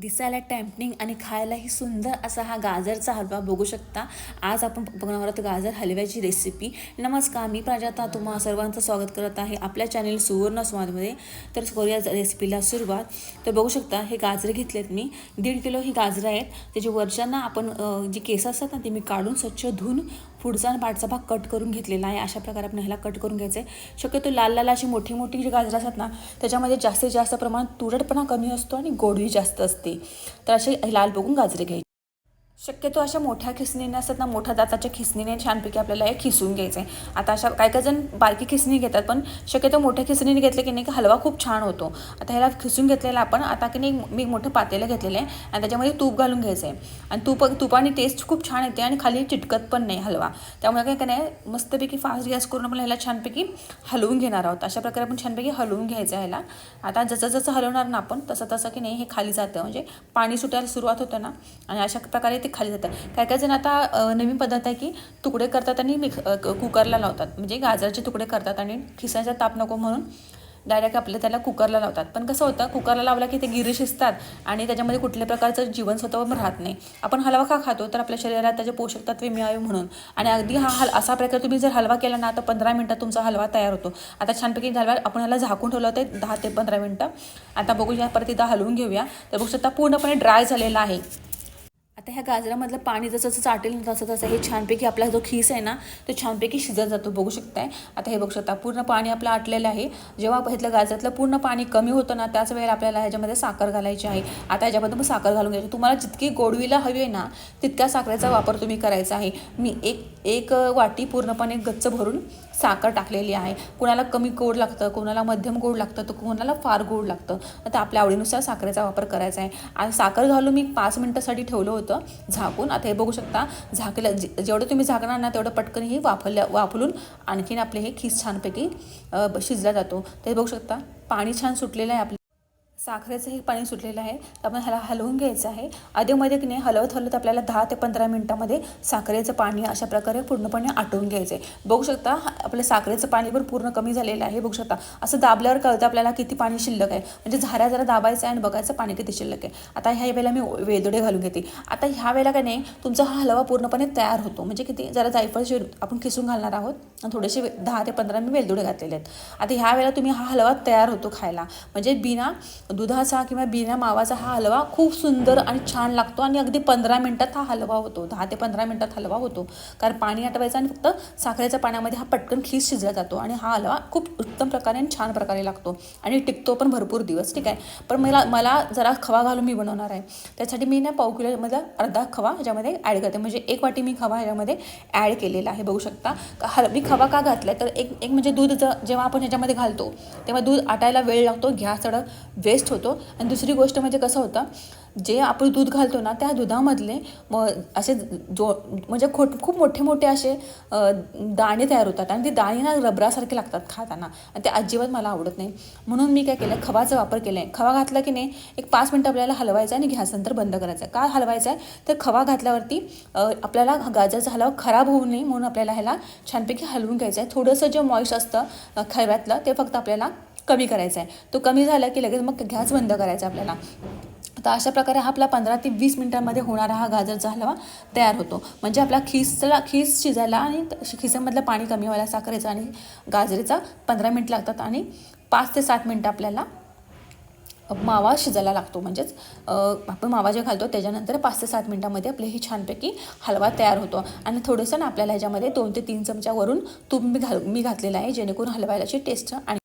दिसायला टॅम्पनिंग आणि खायलाही सुंदर असा हा गाजरचा हलवा. बघू शकता आज आपण बघणार आहोत गाजर हलव्याची रेसिपी नमस्कार मी प्राजक्ता तुम्हा सर्वांचं स्वागत करत आहे आपल्या चॅनेल सुवर्ण स्वादमध्ये. तर करूया रेसिपीला सुरुवात. तर बघू शकता हे गाजरे घेतलेत मी. दीड किलो ही गाजरं आहेत. त्याची वरच्यांना आपण जे जी केस असतात ना ते मी काढून स्वच्छ धुवून पुढचा आणि पाठचा भाग कट करून घेतलेला आहे. अशा प्रकारे आपण ह्याला कट करून घ्यायचं. आहे शक्यतो लाल लाल अशी मोठी मोठी जी गाजरं असतात ना त्याच्यामध्ये जास्तीत जास्त प्रमाणात तुरटपणा कमी असतो आणि गोडवी जास्त असते. तर असे लाल बघून गाजरे घ्यायचे. शक्यतो अशा मोठ्या खिसणीने असतात ना मोठ्या दाताच्या खिसणीने छानपैकी आपल्याला हे खिसून घ्यायचं आहे आता अशा काही काही जण बारकी खिसणी घेतात पण शक्यतो मोठ्या खिसणीने घेतले की नाही की हलवा खूप छान होतो. आता ह्याला खिसून घेतलेला आपण आता की नाही मी मोठं पातेलं घेतलेलं आहे आणि त्याच्यामध्ये तूप घालून घ्यायचं आहे आणि तूप तुपाने टेस्ट खूप छान येते आणि खाली चिटकत पण नाही हलवा. त्यामुळे काय काय नाही मस्तपैकी फास्ट गॅस करून आपण ह्याला छानपैकी हलवून घेणार आहोत. अशा प्रकारे आपण छानपैकी हलवून घ्यायचं आहे ह्याला. आता जसं जसं हलवणार ना आपण तसं तसं की नाही हे खाली जातं. म्हणजे पाणी सुटायला सुरुवात होतं ना आणि अशा प्रकारे ते खाली जातं काय काय जण आता नवीन पदार्थ आहे की तुकडे करतात आणि मिक्स क- कुकरला लावतात. म्हणजे गाजराचे तुकडे करतात आणि खिसाचा ताप नको म्हणून डायरेक्ट आपलं त्याला कुकरला लावतात. पण कसं होतं कुकरला लावला की ते गिरे शिजतात आणि त्याच्यामध्ये कुठल्या प्रकारचं जीवनसत्व पण राहत नाही. आपण हलवा का खातो तर आपल्या शरीराला त्याचे पोषक तत्वे मिळावे म्हणून. आणि अगदी हा हल असा प्रकारे तुम्ही जर हलवा केला ना तर पंधरा मिनटात तुमचा हलवा तयार होतो. आता छानपैकी हलवा आपण ह्याला झाकून ठेवलं होतं दहा ते पंधरा मिनटं. आता बघूया परत एकदा हलवून घेऊया. तर बघू शकता पूर्णपणे ड्राय झालेला आहे. आता ह्या गाजरामधलं पाणी जसं जसं चाटेल ना तसं तसं हे छानपैकी आपला जो खीस आहे ना तो छानपैकी शिजत जातो. बघू शकताय. आता हे बघू शकता पूर्ण पाणी आपलं आटलेलं आहे. जेव्हा ह्यातलं गाजरातलं पूर्ण पाणी कमी होतं ना त्याच वेळेला आपल्याला ह्याच्यामध्ये साखर घालायची आहे. आता ह्याच्यामध्ये पण साखर घालून घ्यायची. तुम्हाला जितकी गोडवीला हवी आहे ना तितक्या साखरेचा वापर तुम्ही करायचा आहे. मी एक एक वाटी पूर्णपणे गच्च भरून साखर टाकलेली आहे. कुणाला कमी गोड लागतं कोणाला मध्यम गोड लागतं तर कोणाला फार गोड लागतं. आता आपल्या आवडीनुसार साखरेचा वापर करायचा आहे. आणि साखर घालून मी पाच मिनटासाठी ठेवलं होतं झाकून. आता हे बघू शकता झाकलं जे- जेवढं तुम्ही झाकणार ना तेवढं पटकन हे वाफरल्या वाफलून आणखीन आपले हे खीस छानपैकी शिजला जातो. ते बघू शकता पाणी छान सुटलेलं आहे आपलं साखरेचं हे पाणी सुटलेलं आहे. त्यामुळे आपण ह्याला हलवून घ्यायचं आहे. आधीमध्ये की नाही हलवत हलवत आपल्याला दहा ते पंधरा मिनटामध्ये साखरेचं पाणी अशा प्रकारे पूर्णपणे आटवून घ्यायचं आहे बघू शकता आपलं साखरेचं पाणी पण पूर्ण कमी झालेलं आहे. बघू शकता असं दाबल्यावर कळतं आपल्याला किती पाणी शिल्लक आहे. म्हणजे झाऱ्या जरा दाबायचं आहे आणि बघायचं पाणी किती शिल्लक आहे. आता ह्या वेळेला मी वेदोडे घालून घेते. आता ह्या वेळेला काय नाही तुमचा हा हलवा पूर्णपणे तयार होतो. म्हणजे किती जरा जायफळ आपण किसून घालणार आहोत. आणि थोडेसे वे- दहा ते पंधरा मी वेलदोडे घातलेले आहेत. आता ह्या वेळेला तुम्ही हा हलवा तयार होतो खायला. म्हणजे बिना दुधाचा किंवा बिना मावाचा हा हलवा खूप सुंदर आणि छान लागतो आणि अगदी पंधरा मिनटात हा हलवा होतो. दहा ते पंधरा मिनटात हलवा होतो. कारण पाणी आटवायचं आणि फक्त साखरेच्या पाण्यामध्ये हा पटकन खीस शिजला जातो आणि हा हलवा खूप उत्तम प्रकारे आणि छान प्रकारे लागतो आणि टिकतो पण भरपूर दिवस ठीक आहे? पण मला मला जरा खवा घालून मी बनवणार आहे. त्यासाठी मी ना पाव किलोमध्ये अर्धा खवा ह्याच्यामध्ये ॲड करते. म्हणजे एक वाटी मी खवा ह्याच्यामध्ये ॲड केलेला आहे बघू शकता. का हल मी खवा का घातला तर एक एक म्हणजे दूध जेव्हा आपण ह्याच्यामध्ये घालतो तेव्हा दूध आटायला वेळ लागतो गॅस वेळ टेस्ट होतो. आणि दुसरी गोष्ट म्हणजे कसं होतं जे आपण दूध घालतो ना त्या दुधामधले मग असे जो म्हणजे खोट खूप मोठे मोठे असे दाणे तयार होतात. आणि ते दाणे ना रबरासारखे लागतात खाताना. आणि ते अजिबात मला आवडत नाही. म्हणून मी काय केलं खवाचा वापर केला आहे खवा घातला की नाही एक पाच मिनटं आपल्याला हलवायचा आणि गॅस नंतर बंद करायचा आहे. का हलवायचा आहे? तर खवा घातल्यावरती आपल्याला गाजरचा हलवा खराब होऊ नये म्हणून आपल्याला ह्याला छानपैकी हलवून घ्यायचं आहे. थोडंसं जे मॉइश असतं खव्यातलं ते फक्त आपल्याला कमी करायचा आहे तो कमी झाला की लगेच मग गॅस बंद करायचा आपल्याला. तर अशा प्रकारे हा आपला पंधरा ते वीस मिनिटांमध्ये होणारा हा गाजरचा हलवा तयार होतो. म्हणजे आपला खीसला खीस शिजायला आणि खिसामधलं पाणी कमी व्हायला साखरेचं आणि गाजरेचा पंधरा मिनिट लागतात आणि पाच ते सात मिनटं आपल्याला मावा शिजायला लागतो. म्हणजेच आपण मावा जे घालतो त्याच्यानंतर पाच ते सात मिनटामध्ये आपले ही छानपैकी हलवा तयार होतो. आणि थोडंसं ना आपल्याला ह्याच्यामध्ये दोन ते तीन चमच्यावरून तूप मी घाल मी घातलेला आहे जेणेकरून हलवायलाची टेस्ट आणि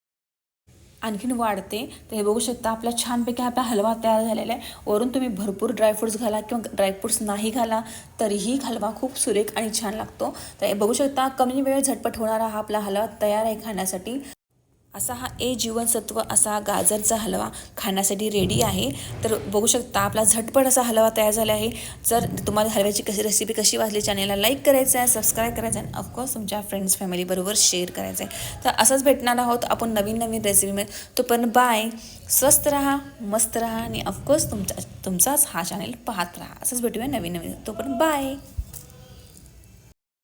आणखीन वाढते. तर हे बघू शकता आपला छानपैकी आपला हलवा तयार झालेला आहे. वरून तुम्ही भरपूर ड्रायफ्रूट्स घाला किंवा ड्रायफ्रूट्स नाही घाला तरीही हलवा खूप सुरेख आणि छान लागतो. तर हे बघू शकता कमी वेळ झटपट होणारा हा आपला हलवा तयार आहे खाण्यासाठी. असा हा ए जीवनसत्व असा गाजरचा हलवा खाण्यासाठी रेडी आहे. तर बघू शकता आपला झटपट असा हलवा तयार झाला आहे. जर तुम्हाला हलव्याची कशी रेसिपी कशी वाजली चॅनेलला लाईक करायचं आहे सबस्क्राईब करायचं आहे आणि ऑफकोर्स तुमच्या फ्रेंड्स फॅमिलीबरोबर शेअर करायचं आहे. तर असंच भेटणार आहोत आपण नवीन नवीन रेसिपीमध्ये पण बाय स्वस्त राहा मस्त राहा आणि ऑफकोर्स तुमचा तुमचाच हा चॅनेल पाहत राहा. असंच भेटूया नवीन नवीन. तो पण बाय